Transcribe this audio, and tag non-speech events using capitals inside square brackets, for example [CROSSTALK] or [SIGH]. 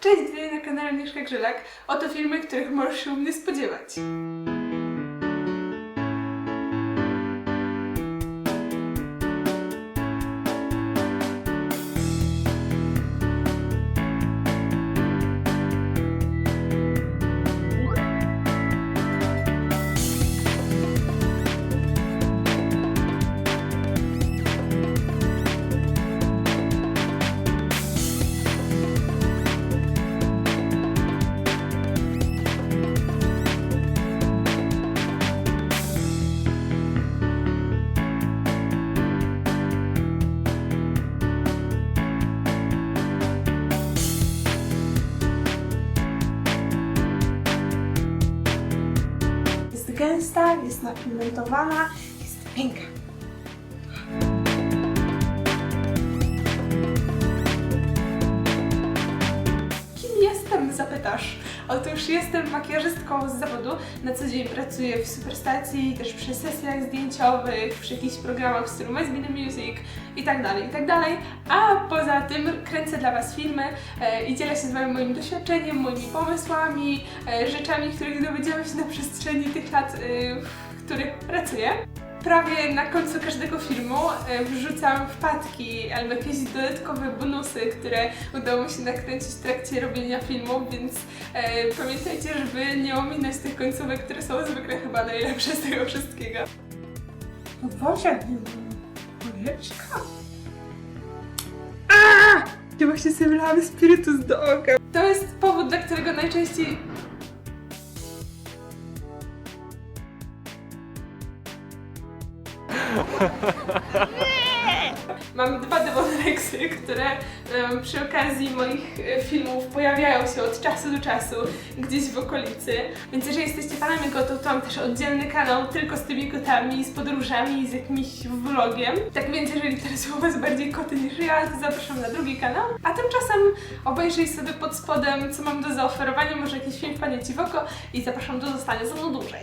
Cześć, witaj na kanale Mieszka Grzylak. Oto filmy, których możesz się u mnie spodziewać. Gęsta, jest napigmentowana, jest piękna. Kim jestem, zapytasz? Otóż jestem makijażystką z zawodu. Na co dzień pracuję w Superstacji, też przy sesjach zdjęciowych, przy jakichś programach w stylu The Music i tak dalej, i tak dalej. A poza tym kręcę dla Was filmy e, i dzielę się z Wami moim doświadczeniem, moimi pomysłami, e, rzeczami, których dowiedziałam się na przestrzeni tych lat, e, w których pracuję. Prawie na końcu każdego filmu e, wrzucam wpadki albo jakieś dodatkowe bonusy, które udało mi się nakręcić w trakcie robienia filmu, więc e, pamiętajcie, żeby nie ominąć tych końcówek, które są zwykle chyba najlepsze z tego wszystkiego. No Boże, Kuleczka. Ja właśnie sobie wlałam spirytus do oka. To jest powód, dla którego najczęściej [LAUGHS] Mam dwa demoreksy, które em, przy okazji moich e, filmów pojawiają się od czasu do czasu gdzieś w okolicy. Więc jeżeli jesteście fanami kotów, to mam też oddzielny kanał tylko z tymi kotami, z podróżami, z jakimś vlogiem. Tak więc jeżeli interesują Was bardziej koty niż ja, to zapraszam na drugi kanał. A tymczasem obejrzyj sobie pod spodem, co mam do zaoferowania, może jakiś film wpadnie Ci w oko i zapraszam do zostania ze mną dłużej.